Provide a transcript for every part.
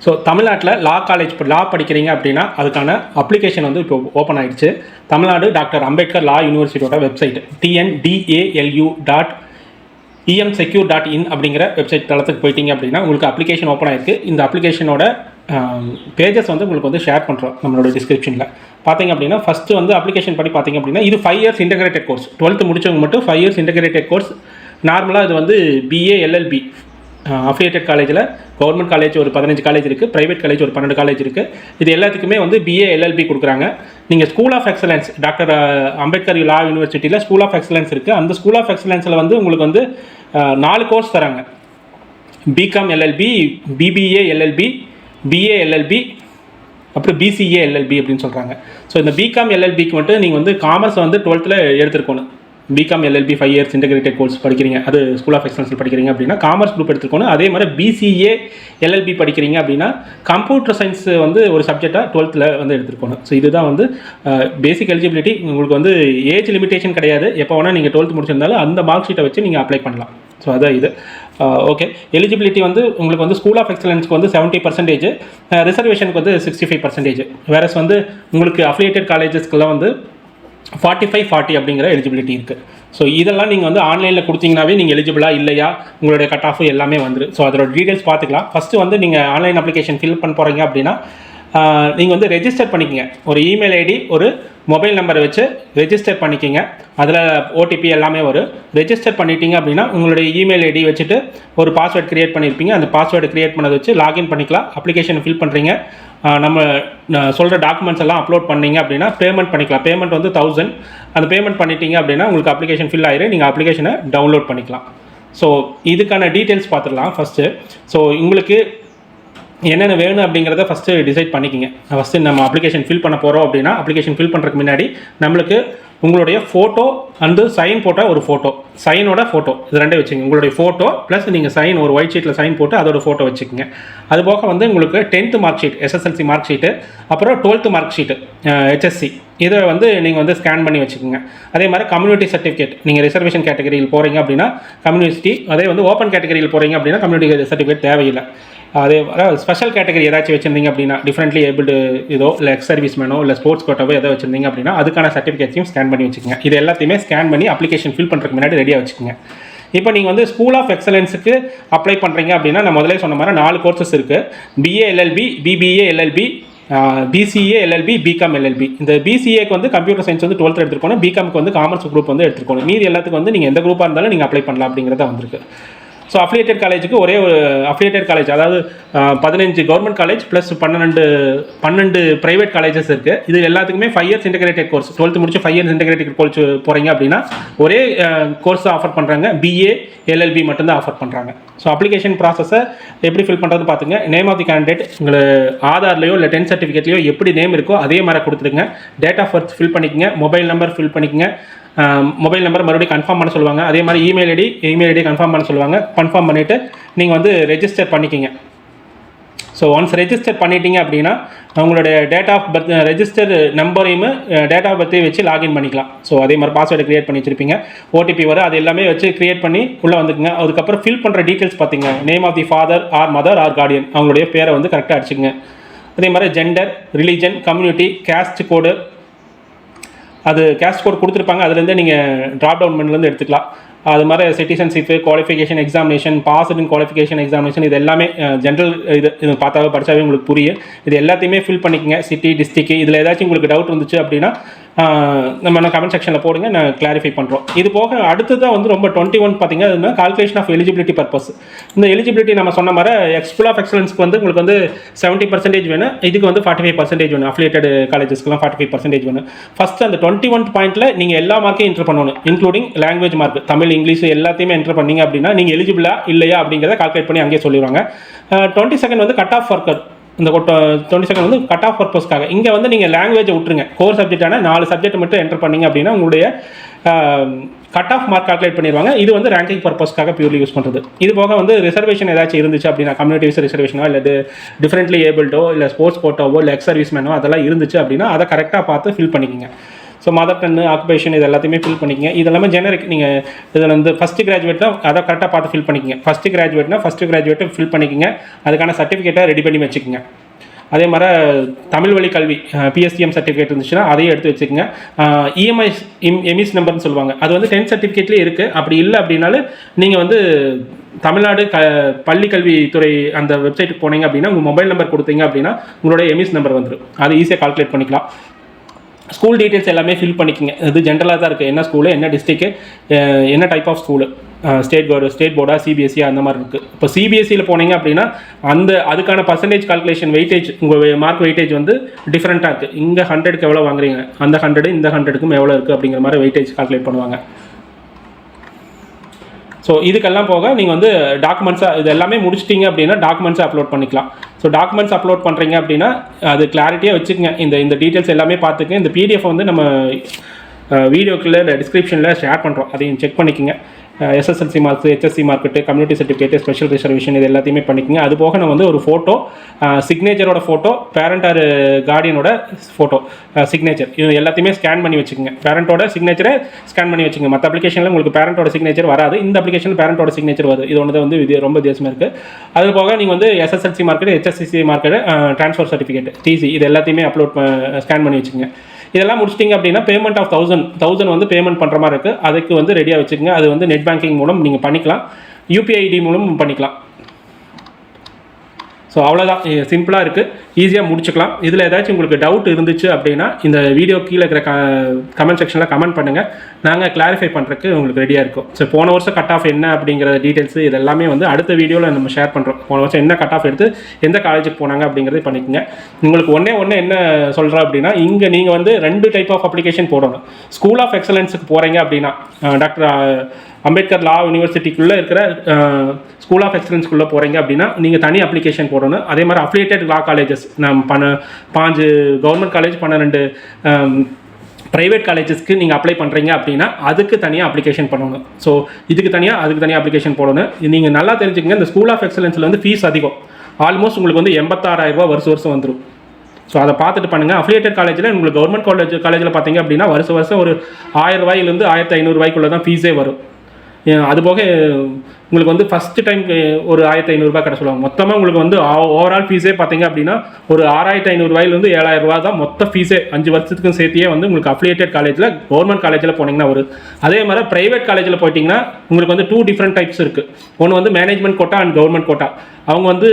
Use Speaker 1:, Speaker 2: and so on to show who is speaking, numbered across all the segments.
Speaker 1: So தமிழ்நாட்டில் லா college லா படிக்கிறீங்க அப்படின்னா அதுக்கான அப்ளிகேஷன் வந்து இப்போ ஓப்பன் ஆயிடுச்சு. Tamil Nadu doctor Ambedkar law யூனிவர்சிட்டியோட website TNDALU dot EM secure dot in அப்படிங்கிற வெப்சைட் தளத்துக்கு போயிட்டீங்க அப்படின்னா உங்களுக்கு அப்ளிகேஷன் ஓப்பன் ஆயிருக்கு. இந்த அப்ளிகேஷனோட பேஜஸ் வந்து உங்களுக்கு வந்து ஷேர் பண்ணுறோம் நம்மளோட டிஸ்கிரிப்ஷனில் பார்த்தீங்க அப்படின்னா ஃபஸ்ட்டு வந்து அப்ளிகேஷன் படி பார்த்தீங்க அப்படின்னா இது five years integrated course twelfth முடிச்சவங்க மட்டும் ஃபைவ் இயர்ஸ் இன்டகிரேட்டட் கோர்ஸ் நார்மலாக இது வந்து பிஏ எல்எல்பி அஃபிலியேட்டட் காலேஜில் கவர்மெண்ட் காலேஜ் ஒரு பதினஞ்சு காலேஜ் இருக்குது ப்ரைவேட் காலேஜ் ஒரு பன்னெண்டு காலேஜ் இருக்குது இது எல்லாத்துக்குமே வந்து பிஏ எல்எல்பி கொடுக்குறாங்க. நீங்கள் school of excellence doctor Ambedkar law யூனிவர்சிட்டியில் ஸ்கூல் ஆஃப் எக்ஸலன்ஸ் இருக்குது அந்த ஸ்கூல் ஆஃப் எக்ஸலன்ஸில் வந்து உங்களுக்கு வந்து நாலு கோர்ஸ் தராங்க. BCom LLB BBA LLB BA LLB அப்புறம் பிசிஏ எல்எல்பி அப்படின்னு சொல்கிறாங்க ஸோ இந்த பிகாம் எல்எல்பிக்கு மட்டும் நீங்கள் வந்து காமர்ஸ் வந்து டுவெல்த்தில் எடுத்துருக்கணும். BCom LLB five years integrated course படிக்கிறீங்க அது ஸ்கூல் ஆஃப் எக்ஸலன்ஸில் படிக்கிறீங்க அப்படின்னா காமர்ஸ் குரூப் எடுத்துக்கணும் அதே மாதிரி பிசிஏ எல்எல்பி படிக்கிறீங்க அப்படின்னா கம்ப்யூட்டர் சயின்ஸ் வந்து ஒரு சப்ஜெக்டாக டுவெல்த்தில் வந்து எடுத்துருக்கணும் ஸோ இதுதான் வந்து பேசிக் எலிஜிபிலிட்டி உங்களுக்கு வந்து ஏஜ் லிமிடேஷன் கிடையாது. எப்போ வேணால் நீங்கள் டுவெல்த் முடிச்சிருந்தாலும் அந்த மார்க் ஷீட்டை வச்சு நீங்கள் அப்ளை பண்ணலாம். ஸோ அதான் இது. ஓகே எலிஜிபிலிட்டி வந்து உங்களுக்கு வந்து ஸ்கூல் ஆஃப் எக்ஸலன்ஸ்க்கு வந்து செவன்ட்டி பர்சன்டேஜ் ரிசர்வேஷனுக்கு வந்து சிக்ஸ்டி ஃபைவ் பர்சன்டேஜ் வேறஸ் வந்து உங்களுக்கு அஃபிலியேட்டட் காலேஜஸ்க்கெல்லாம் வந்து ஃபார்ட்டி ஃபைவ் ஃபார்ட்டி அப்படிங்கிற எலிஜிபிலிட்டி இருக்குது ஸோ இதெல்லாம் நீங்கள் வந்து ஆன்லைனில் கொடுத்தீங்கனாவே நீங்கள் எலிஜிபிளா இல்லையா? உங்களுடைய கட் ஆஃப் எல்லாமே வந்துடும் ஸோ அதோட டீட்டெயில்ஸ் பார்த்துக்கலாம். ஃபஸ்ட்டு வந்து நீங்கள் ஆன்லைன் அப்ளிகேஷன் ஃபில் பண்ண போகிறீங்க அப்படின்னா நீங்கள் வந்து ரெஜிஸ்டர் பண்ணிக்கங்க. ஒரு இமெயில் ஐடி ஒரு மொபைல் நம்பரை வச்சு ரெஜிஸ்டர் பண்ணிக்கிங்க. அதில் ஓடிபி எல்லாமே வரும். ரெஜிஸ்டர் பண்ணிட்டீங்க அப்படின்னா உங்களுடைய இமெயில் ஐடி வச்சுட்டு ஒரு பாஸ்வேர்ட் க்ரியேட் பண்ணியிருப்பீங்க அந்த பாஸ்வேர்டு க்ரியேட் பண்ணதை வச்சு லாகின் பண்ணிக்கலாம். அப்ளிகேஷன் ஃபில் பண்ணுறீங்க நம்ம சொல்கிற டாக்குமெண்ட்ஸ் எல்லாம் அப்லோட் பண்ணீங்க அப்படின்னா பேமெண்ட் பண்ணிக்கலாம். பேமெண்ட் வந்து தௌசண்ட் அந்த பேமெண்ட் பண்ணிட்டீங்க அப்படின்னா உங்களுக்கு அப்ளிகேஷன் ஃபில் ஆயிரும். நீங்கள் அப்ளிகேஷனை டவுன்லோட் பண்ணிக்கலாம். ஸோ இதுக்கான டீட்டெயில்ஸ் பார்த்துடலாம் ஃபஸ்ட்டு ஸோ உங்களுக்கு என்னென்ன வேணும் அப்படிங்கிறத ஃபஸ்ட்டு டிசைட் பண்ணிக்கிங்க. ஃபஸ்ட்டு நம்ம அப்ளிகேஷன் ஃபில் பண்ண போகிறோம் அப்படின்னா அப்ளிகேஷன் ஃபில் பண்ணுறதுக்கு முன்னாடி நம்மளுக்கு உங்களுடைய ஃபோட்டோ அண்டு சைன் போட்ட ஒரு ஃபோட்டோ சைனோட ஃபோட்டோ இது ரெண்டே வச்சுங்க. உங்களுடைய ஃபோட்டோ ப்ளஸ் நீங்கள் சைன் ஒரு ஒயிட் ஷீட்டில் சைன் போட்டு அதோட ஃபோட்டோ வச்சுக்கோங்க. அது போக வந்து உங்களுக்கு tenth mark sheet SSLC mark sheet அப்புறம் டுவெல்த்து மார்க் ஷீட்டு ஹெச்எஸ்சி இதை வந்து நீங்கள் வந்து ஸ்கேன் பண்ணி வச்சுக்கோங்க. அதே மாதிரி கம்யூனிட்டி சர்டிஃபிகேட் நீங்கள் ரிசர்வேஷன் கேட்டகரியில் போகிறீங்க அப்படின்னா கம்யூனிட்டி அதே வந்து ஓப்பன் கேட்டகரியில் போகிறீங்க அப்படின்னா கம்யூனிட்டி சர்டிஃபிகேட் தேவையில்லை. அதே ஸ்பெஷல் கேட்டகரி ஏதாச்சும் வச்சுருந்தீங்க அப்படின்னா டிஃப்ரெண்ட்லி ஏபிள்டு இதோ இல்லை எக்ஸ் சர்வீஸ் மேனோ இல்லை ஸ்போர்ட்ஸ் கோட்டாவோ ஏதோ வச்சுருந்தீங்க அப்படின்னா அதுக்கான சர்டிஃபிகேட்ஸையும் ஸ்கேன் பண்ணி வச்சுக்கோங்க. இது எல்லாத்தையுமே ஸ்கேன் பண்ணி அப்ளிகேஷன் ஃபில் பண்ணுறதுக்கு முன்னாடி ரெடியாக வச்சுக்கோங்க. இப்போ நீங்கள் வந்து ஸ்கூல் ஆஃப் எக்ஸலன்ஸுக்கு அப்ளை பண்ணுறீங்க அப்படின்னா நான் முதலே சொன்ன மாதிரி நாலு கோர்சஸ் இருக்குது B A L L B B B A L L B B C A L L B B Com L L B இந்த பிசிஏக்கு வந்து கம்ப்யூட்டர் சயின்ஸ் வந்து டுவெல்த் எடுத்துருக்கணும். பிகாம்க்கு வந்து காமர்ஸ் குரூப் வந்து எடுத்துருக்கணும். மீதி எல்லாத்துக்கும் வந்து நீங்கள் எந்த குரூப்பாக இருந்தாலும் நீங்கள் அப்ளை பண்ணலாம் அப்படிங்கிறத வந்திருக்கு. ஸோ அஃபிலியேட்டட் காலேஜுக்கு ஒரே ஒரு அஃபிலியேட்டட் காலேஜ் அதாவது பதினஞ்சு கவர்மெண்ட் காலேஜ் ப்ளஸ் பன்னெண்டு பன்னெண்டு ப்ரைவேட் காலேஜஸ் இருக்குது இது எல்லாத்துக்குமே five years integrated course twelfth முடிச்சு ஃபைவ் இயர்ஸ் இன்டகிரேட்டட் கோர்ஸ் போகிறீங்க அப்படின்னா ஒரே கோர்ஸ் ஆஃபர் பண்ணுறாங்க பிஏ எல்எல்பி மட்டும்தான் ஆஃபர் பண்ணுறாங்க ஸோ அப்ளிகேஷன் ப்ராசஸை எப்படி ஃபில் பண்ணுறது பார்த்துங்க. நேம் ஆஃப் தி கேண்டிடேட் உங்களை ஆதார்லையோ இல்லை டென்த் சர்டிஃபிகேட்லையோ எப்படி நேம் இருக்கோ அதே மாதிரி கொடுத்துருங்க டேட் ஆஃப் பர்த் ஃபில் பண்ணிக்கங்க. மொபைல் நம்பர் ஃபில் பண்ணிக்கங்க. மொபைல் நம்பர் மறுபடியும் கன்ஃபார்ம் பண்ண சொல்லுவாங்க. அதே மாதிரி email ID email ID confirm பண்ண சொல்லுவாங்க. கன்ஃபார்ம் பண்ணிவிட்டு நீங்கள் வந்து ரெஜிஸ்டர் பண்ணிக்கிங்க. ஸோ ஒன்ஸ் ரெஜிஸ்டர் பண்ணிட்டீங்க அப்படின்னா உங்களுடைய டேட் ஆஃப் பர்த் ரெஜிஸ்டர் நம்பரையும் டேட் ஆஃப் பர்த்தையும் வச்சு லாகின் பண்ணிக்கலாம். ஸோ அதே மாதிரி பாஸ்வேர்டு க்ரியேட் பண்ணி வச்சிருப்பீங்க. ஓடிபி வரும். அது எல்லாமே வச்சு க்ரியேட் பண்ணி உள்ளே வந்துக்குங்க. அதுக்கப்புறம் ஃபில் பண்ணுற டீட்டெயில்ஸ் பார்த்தீங்க name of the father or mother or guardian அவங்களுடைய பேரை வந்து கரெக்டாக அடிச்சுங்க அதே மாதிரி gender religion community caste code அது கேஸ்ட் கோட் கொடுத்துருப்பாங்க. அதுலேருந்து நீங்கள் ட்ராப் டவுன் மெனுலேருந்து எடுத்துக்கலாம். அது மாதிரி citizenship qualification examination pass in qualification examination இது எல்லாமே ஜென்ரல் இது இது பார்த்தாவே படித்தாவே உங்களுக்கு புரியும். இது எல்லாத்தையுமே ஃபில் பண்ணிக்கங்க. சிட்டி டிஸ்ட்ரிக்ட் இதில் ஏதாச்சும் உங்களுக்கு டவுட் இருந்துச்சு அப்படின்னா நம்ம நம்ம கமெண்ட் செக்ஷனில் போடுங்க நான் கிளாரிஃபை பண்ணுறோம் இது போக அடுத்ததான் வந்து ரொம்ப டுவெண்ட்டி ஒன் பார்த்தீங்க அதுனா கால்குலேஷன் ஆஃப் எலிஜிபிலிட்டி பர்பஸ் இந்த எலிஜிபிலிட்டி நம்ம சொன்ன மாதிரி எக்ஸ்புல் ஆஃப் எக்ஸலன்ஸ்க்கு வந்து உங்களுக்கு வந்து செவன்ட்டி பர்சன்டேஜ் வேணும். இதுக்கு வந்து ஃபார்ட்டி ஃபைவ் பர்சன்டேஜ் வேணும். அஃபிலேட்டட் காலேஜஸ்க்குலாம் ஃபார்ட்டி ஃபைவ் பர்சன்டேஜ் வேணும். ஃபஸ்ட் அந்த டுவெண்ட்டி ஒன் பாயிண்ட்டில் நீங்கள் எல்லா மார்க்கையும் என்ட்ரு பண்ணணும் including language mark Tamil English எல்லாத்தையுமே என்ட்ரு பண்ணீங்க அப்படின்னா நீங்கள் எலிஜிபிளா இல்லையா அப்படிங்கிறத கால்குலேட் பண்ணி அங்கேயே சொல்லிடுவாங்க டுவெண்ட்டி செகண்ட் வந்து கட் ஆஃப் ஒர்க்கர் இந்த டுவெண்ட்டி செகண்ட் வந்து கட் ஆஃப் பர்பஸ்க்காக இங்கே வந்து நீங்கள் லாங்குவேஜை விட்டுருங்க. கோர் சப்ஜெக்டான நாலு சப்ஜெக்ட் மட்டும் என்டர் பண்ணிங்க அப்படின்னா உங்களுடைய கட் ஆஃப் மார்க் கால்குலேட் பண்ணிடுவாங்க. இது வந்து ரேங்கிங் பர்பஸ்க்காக பியூர்லி யூஸ் பண்ணுறது இது போக வந்து ரிசர்வேஷன் ஏதாச்சும் இருந்துச்சு அப்படின்னா கம்யூனிட்டிஸ் ரிசர்வேஷனோ இல்லை டிஃப்ரெண்ட்லி ஏபிள்டோ இல்லை ஸ்போர்ட்ஸ் கோட்டாவோ இல்லை எக்ஸ் சர்வீஸ் மேனோ அதெல்லாம் இருந்துச்சு அப்படின்னா அதை கரெக்டாக பார்த்து ஃபில் பண்ணிக்கோங்க. ஸோ மதர் டன்னு ஆக்குபேஷன் இது எல்லாத்தையுமே ஃபில் பண்ணிக்கங்க. இது எல்லாமே ஜெனரிக் நீங்கள் இதில் வந்து ஃபஸ்ட்டு கிராஜுவேட்னா அதை கரெக்டாக பார்த்து ஃபில் பண்ணிக்கங்க. ஃபஸ்ட்டு கிராஜுவேட்னா ஃபஸ்ட்டு கிராஜுவேட்டை ஃபில் பண்ணிக்கங்க. அதுக்கான சர்டிஃபிகேட்டை ரெடி பண்ணி வச்சுக்கோங்க. அதே மாதிரி தமிழ் வழி கல்வி பிஎஸ்டிஎம் சர்டிஃபிகேட் இருந்துச்சுன்னா அதையும் எடுத்து வச்சுக்கோங்க. இஎம்ஐ எமிஸ் நம்பர்னு சொல்லுவாங்க. அது வந்து டென்த் சர்டிஃபிகேட்லேயே இருக்குது அப்படி இல்லை அப்படின்னாலும் நீங்கள் வந்து தமிழ்நாடு க பள்ளி கல்வித்துறை அந்த வெப்சைட்டுக்கு போனீங்க அப்படின்னா உங்கள் மொபைல் நம்பர் கொடுத்தீங்க அப்படின்னா உங்களோட எமிஸ் நம்பர் வந்துடும் அது ஈஸியாக கால்குலேட் பண்ணிக்கலாம். ஸ்கூல் டீட்டெயில்ஸ் எல்லாமே ஃபில் பண்ணிக்கோங்க. இது ஜென்ரலாக தான் இருக்குது என்ன ஸ்கூலு என்ன டிஸ்ட்ரிக்ட்டு என்ன type of school state board state போர்டாக CBSE அந்த மாதிரி இருக்குது இப்போ சிபிஎஸ்சியில் போனீங்க அப்படின்னா அந்த அதுக்கான பர்சன்டேஜ் கால்குலேஷன் வெயிட்டேஜ் உங்கள் மார்க் வெயிட்டேஜ் வந்து டிஃப்ரெண்ட்டாக இருக்குது இங்கே ஹண்ட்ரடுக்கு எவ்வளோ வாங்குறீங்க? அந்த ஹண்ட்ரடு இந்த ஹண்ட்ரடுக்கும் எவ்வளோ இருக்குது அப்படிங்கிற மாதிரி வெயிட்டேஜ் கால்குலேட் பண்ணுவாங்க. ஸோ இதுக்கெல்லாம் போக நீங்கள் வந்து டாக்குமெண்ட்ஸாக இது எல்லாமே முடிச்சிட்டிங்க அப்படின்னா டாக்குமெண்ட்ஸை அப்லோட் பண்ணிக்கலாம். ஸோ டாக்குமெண்ட்ஸ் அப்லோட் பண்ணுறீங்க அப்படின்னா அது கிளாரிட்டியாக வச்சுக்கோங்க. இந்த இந்த டீட்டெயில்ஸ் எல்லாமே பார்த்துக்க இந்த பிடிஎஃப் வந்து நம்ம வீடியோக்குள்ளே டிஸ்கிரிப்ஷனில் ஷேர் பண்ணுறோம் அதையும் செக் பண்ணிக்கோங்க. SSLC marks HSC market community certificate special reservation இது எல்லாத்தையுமே பண்ணிக்கோங்க. அது போக நான் வந்து ஒரு ஃபோட்டோ சிக்னேச்சரோட ஃபோட்டோ பேரண்ட் ஆர் கார்டியனோட ஃபோட்டோ சிக்னேச்சர் இது எல்லாத்தையுமே ஸ்கேன் பண்ணி வச்சுக்கோங்க. பேரண்ட்டோட சிக்னேச்சரை ஸ்கேன் பண்ணி வச்சுக்கோங்க. மற்ற அப்ளிகேஷனில் உங்களுக்கு பேரண்ட்டோட சிக்னேச்சர் வராது. இந்த அப்ளிகேஷன் பேரண்ட்டோட சிக்னேச்சர் வருது. இது ஒன்று வந்து இது ரொம்ப வித்தியாசமாக இருக்குது அது போக நீங்கள் வந்து SSLC market HSCC market transfer certificate TC இது எல்லாத்தையுமே அப்லோட் ஸ்கேன் பண்ணி வச்சுக்கோங்க. இதெல்லாம் முடிச்சிட்டிங்க அப்படின்னா பேமெண்ட் ஆஃப் தௌசண்ட் தௌசண்ட் வந்து பேமெண்ட் பண்ணுற மாதிரி இருக்குது அதுக்கு வந்து ரெடியாக வச்சுக்கோங்க. அது வந்து நெட் பேங்கிங் மூலம் நீங்கள் பண்ணிக்கலாம். யூபிஐ ஐடி மூலம் பண்ணிக்கலாம். ஸோ அவ்வளோதான் சிம்பிளாக இருக்குது ஈஸியாக முடிச்சுக்கலாம். இதில் ஏதாச்சும் உங்களுக்கு டவுட் இருந்துச்சு அப்படின்னா இந்த வீடியோ கீழே இருக்கிற க கமெண்ட் செக்ஷனில் கமெண்ட் பண்ணுங்கள் நாங்கள் கிளாரிஃபை பண்ணுறதுக்கு உங்களுக்கு ரெடியாக இருக்கும். ஸோ போன வருஷம் கட் ஆஃப் என்ன அப்படிங்கிற டீட்டெயில்ஸ் இது எல்லாமே வந்து அடுத்த வீடியோவில் நம்ம ஷேர் பண்ணுறோம் போன வருஷம் என்ன கட் ஆஃப் எடுத்து எந்த காலேஜுக்கு போனாங்க அப்படிங்கிறத பண்ணிக்கோங்க. உங்களுக்கு ஒன்றே ஒன்று என்ன சொல்கிறோம் அப்படின்னா இங்கே நீங்கள் வந்து ரெண்டு டைப் ஆஃப் அப்ளிகேஷன் போடணும். ஸ்கூல் ஆஃப் எக்ஸலன்ஸுக்கு போகிறீங்க அப்படின்னா டாக்டர் அம்பேத்கர் லா யூனிவர்சிட்டிக்குள்ளே இருக்கிற ஸ்கூல் ஆஃப் எக்ஸலன்ஸ்குள்ளே போகிறீங்க அப்படின்னா நீங்கள் தனி அப்ளிகேஷன் போடணும். அதே மாதிரி அஃபிலியேட்டட் லா காலேஜஸ் நம்ம பண்ண பாஞ்சு கவர்மெண்ட் காலேஜ் பன்னெண்டு ப்ரைவேட் காலேஜஸ்க்கு நீங்கள் அப்ளை பண்ணுறீங்க அப்படின்னா அதுக்கு தனியாக அப்ளிகேஷன் பண்ணணும். ஸோ இதுக்கு தனியாக அதுக்கு தனியாக அப்ளிகேஷன் போடணும். நீங்கள் நல்லா தெரிஞ்சுக்கங்க இந்த ஸ்கூல் ஆஃப் எக்ஸலன்ஸில் வந்து ஃபீஸ் அதிகம். ஆல்மோஸ்ட் உங்களுக்கு வந்து எண்பத்தாறாயிரம் ரூபாய் வருஷம் வருஷம் வந்துடும் ஸோ அதை பார்த்துட்டு பண்ணுங்கள் அஃபிலியேட்டட் காலேஜில் உங்களுக்கு கவர்மெண்ட் காலேஜ் காலேஜில் பார்த்தீங்க அப்படின்னா வருஷம் வருஷம் ஒரு ஆயிரம் ரூபாயிலேருந்து ஆயிரத்தி ஐநூறுரூவாய்க்குள்ளே தான் ஃபீஸே வரும். அதுபோக அது போக உங்களுக்கு வந்து ஃபஸ்ட்டு டைம் ஒரு ஆயிரத்தி ஐநூறுரூபா கட்ட சொல்லுவாங்க. மொத்தமாக உங்களுக்கு வந்து ஓவரால் ஃபீஸே பார்த்தீங்க அப்படின்னா ஒரு ஆறாயிரத்தி ஐநூறுரூவாயிலிருந்து ஏழாயிரம் ரூபா தான் மொத்த ஃபீஸே அஞ்சு வருஷத்துக்கும் சேர்த்தியே வந்து உங்களுக்கு அஃபிலியேட்டட் காலேஜில் கவர்மெண்ட் காலேஜில் போனீங்கன்னா வரும். அதே மாதிரி ப்ரைவேட் காலேஜில் போயிட்டிங்கன்னா உங்களுக்கு வந்து டூ டிஃப்ரெண்ட் டைப்ஸ் இருக்குது ஒன்று வந்து management quota and government quota அவங்க வந்து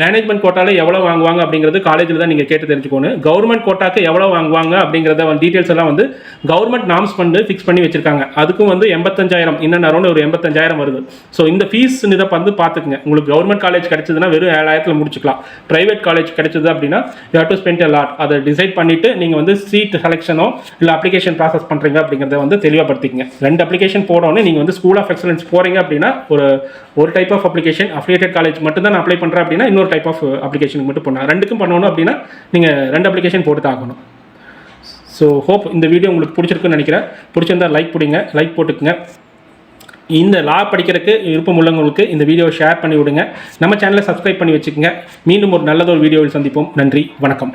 Speaker 1: மேனேஜ்மெண்ட் கோட்டாவில் எவ்வளோ வாங்குவாங்க அப்படிங்கிறது காலேஜில் தான் நீங்கள் கேட்டு தெரிஞ்சுக்கணும். கவர்மெண்ட் கோட்டாக்கு எவ்வளோ வாங்குவாங்க அப்படிங்கிறத டீட்டெயில்ஸ் எல்லாம் வந்து கவர்மெண்ட் நாம்ஸ் பண்ணி ஃபிக்ஸ் பண்ணி வச்சிருக்காங்க. அதுக்கும் வந்து எண்பத்தஞ்சாயிரம் இன்னும் அரௌண்ட் ஒரு எண்பத்தஞ்சாயிரம் வருது. ஸோ இந்த ஃபீஸ் இதை வந்து பார்த்துக்குங்க. உங்களுக்கு கவர்மெண்ட் காலேஜ் கிடைச்சதுன்னா வெறும் ஏழாயிரத்தில் முடிச்சுக்கலாம். ப்ரைவேட் காலேஜ் கிடைச்சது அப்படின்னா you to spend a lot அதை டிசைட் பண்ணிவிட்டு நீங்கள் வந்து சீட் செலெக்ஷனோ இல்லை அப்ளிகேஷன் ப்ராசஸ் பண்ணுறீங்க அப்படிங்கிறத வந்து தெளிவாகப்படுத்திக்கங்க ரெண்டு அப்ளிகேஷன் போடணும் நீங்கள் வந்து ஸ்கூல் ஆஃப் எக்ஸலன்ஸ் போகிறீங்க அப்படின்னா ஒரு ஒரு type of application affiliated college மட்டும் தான் நான் அப்ளை பண்ணுறேன் அப்படின்னா இன்னொரு டைப் ஆஃப் அப்ளிகேஷனுக்கு மட்டும் பண்ணலாம் ரெண்டுக்கும் பண்ணணும் அப்படின்னா நீங்கள் ரெண்டு அப்ளிகேஷன் போட்டு தான் ஆகணும். ஸோ ஹோப் இந்த வீடியோ உங்களுக்கு பிடிச்சிருக்குன்னு நினைக்கிறேன். பிடிச்சிருந்தா லைக் பிடிங்க லைக் போட்டுக்குங்க. இந்த லா படிக்கிறதுக்கு விருப்பம் உள்ளவங்களுக்கு இந்த வீடியோவை ஷேர் பண்ணி விடுங்க நம்ம சேனலை சப்ஸ்கிரைப் பண்ணி வச்சுக்கோங்க. மீண்டும் ஒரு நல்லதொரு வீடியோவில் சந்திப்போம். நன்றி வணக்கம்.